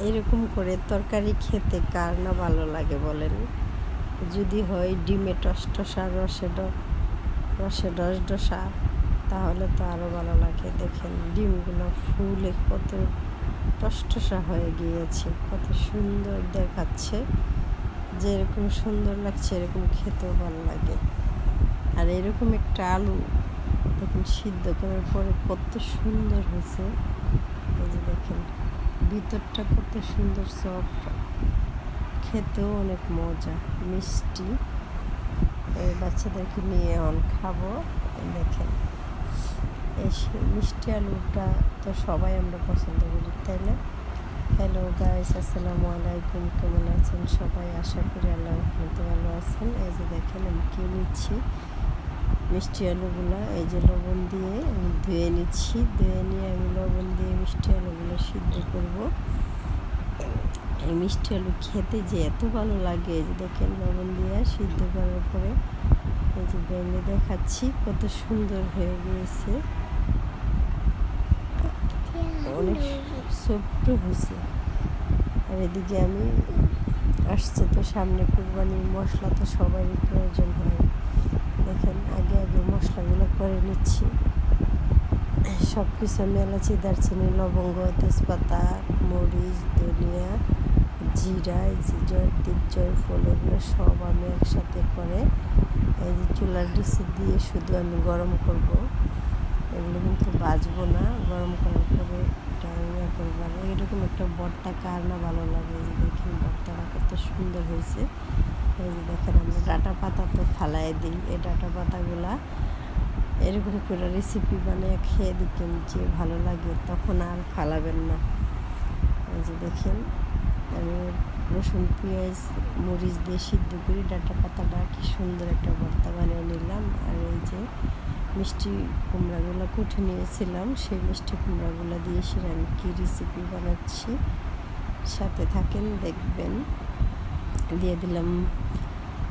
এরকম করে তরকারি খেতে কার না ভালো লাগে বলেন? যদি হয় ডিমে টস টসা রসে রসে ডস ডসা, তাহলে তো আরও ভালো লাগে। দেখেন ডিমগুলো ফুলে কত টসটসা হয়ে গিয়েছে, কত সুন্দর দেখাচ্ছে। যেরকম সুন্দর লাগছে, এরকম খেতেও ভালো লাগে। আর এরকম একটা আলু দেখুন সিদ্ধ করার পরে কত সুন্দর হয়েছে। দেখেন। ভিতরটা কত সুন্দর সফট খেতেও অনেক মজা, মিষ্টি। এই বাচ্চাদেরকে নিয়ে অন খাব। দেখেন, এই মিষ্টি আলুটা তো সবাই আমরা পছন্দ করি, তাই না? হ্যালো গাইস আসসালামু আলাইকুম। কেমন আছেন সবাই? আশা করি আল্লাহ ভালো আছেন। এই যে দেখেন আমি কে নিচ্ছি। মিষ্টি আলুগুলো, এই যে লবণ দিয়ে আমি ধুয়ে নিচ্ছি। ধুয়ে নিয়ে আমি লবণ দিয়ে মিষ্টি আলুগুলো সিদ্ধ করব। এই মিষ্টি আলু খেতে যে এত ভালো লাগে যে দেখেন লবণ দিয়ে সিদ্ধ করার পরে, এই যে ব্যাঙে দেখাচ্ছি, কত সুন্দর হয়ে গিয়েছে। অনেক ছোট্ট হয়েছে। আর এদিকে আমি আসছে তো সামনে কুরবানির মশলা তো সবারই প্রয়োজন হয় দেখেন আগে আগে মশলাগুলো করে নিচ্ছি। সব কিছু আমি এলাচি দারচিনি, লবঙ্গ, তেজপাতা, মরিচ, ধনিয়া, জিরা, এই যে জয়ত্রীর জয়ফল এগুলো সব আমি একসাথে করে এই যে চুলার ডিসি দিয়ে শুধু আমি গরম করব। এগুলো কিন্তু বাজবো না, গরম করার পরে ইয়ে করব। আর এরকম একটা বটটা কার না ভালো লাগে, এই যে দেখেন বটটাটা কত সুন্দর হয়েছে। এই যে দেখেন আমরা ডাটা পাতা তো ফালাই দিই, এই ডাটা পাতাগুলা এরকম করে রেসিপি বানিয়ে খেয়ে দিতেন যে ভালো লাগে, তখন আর ফালাবেন না। এই যে দেখেন, আমি রসুন, পেঁয়াজ, মরিচ দিয়ে সিদ্ধ করি ডাটা পাতাটা কি সুন্দর একটা ভর্তা বানিয়ে নিলাম। আর এই যে মিষ্টি কুমড়াগুলো কুটে নিয়েছিলাম, সেই মিষ্টি কুমড়াগুলো দিয়ে সেটা কী রেসিপি বানাচ্ছি, সাথে থাকেন, দেখবেন। দিয়ে দিলাম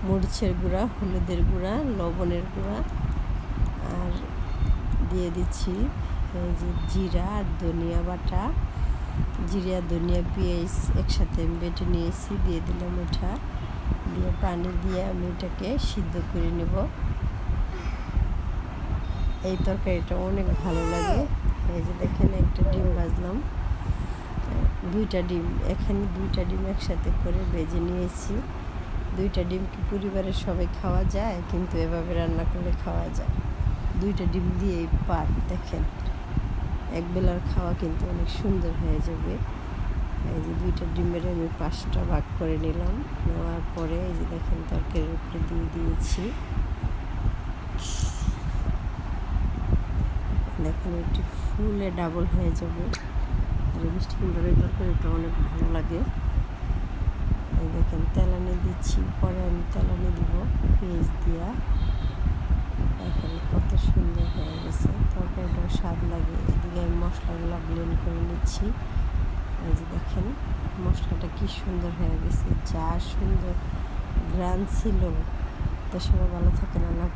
মরিচের গুঁড়া, হলুদের গুঁড়া, লবণের গুঁড়া আর দিয়ে দিচ্ছি, এই যে জিরা আর ধনিয়া বাটা। জিরা, ধনিয়া, পেঁয়াজ একসাথে আমি বেটে নিয়েছি, দিয়ে দিলাম ওটা। দিয়ে পানি দিয়ে আমি এটাকে সিদ্ধ করে নেব। এই তরকারিটা অনেক ভালো লাগে। এই যে দেখেন, একটা ডিম ভাজলাম। দুইটা ডিম, এখানে দুইটা ডিম একসাথে করে ভেজে নিয়েছি। দুইটা ডিম কি পরিবারের সবাই খাওয়া যায়, কিন্তু এভাবে রান্না করলে খাওয়া যায়। দুইটা ডিম দিয়ে এই পাট, দেখেন। এক বেলার খাওয়া কিন্তু অনেক সুন্দর হয়ে যাবে। এই যে দুইটা ডিমের আমি পাঁচটা ভাগ করে নিলাম। নেওয়ার পরে এই যে দেখেন তরকারির উপরে দিয়ে দিয়েছি। দেখেন এটি ফুলে ডাবল হয়ে যাবে। মিষ্টি কুমড়ার তরকারিটা অনেক ভালো লাগে। এই দেখেন তেলানি দিচ্ছি, পরে আমি তেলানি দিব পেঁয়াজ দিয়া। সুন্দর হয়ে গেছে। তরকারিটাও স্বাদ লাগে। এদিকে আমি মশলাগুলো ব্লেন্ড করে নিচ্ছি। এই যে দেখেন, মশলাটা কি সুন্দর হয়ে গেছে। যা সুন্দর গ্রান ছিল। তো সবাই ভালো থাকেন, আল্লাহ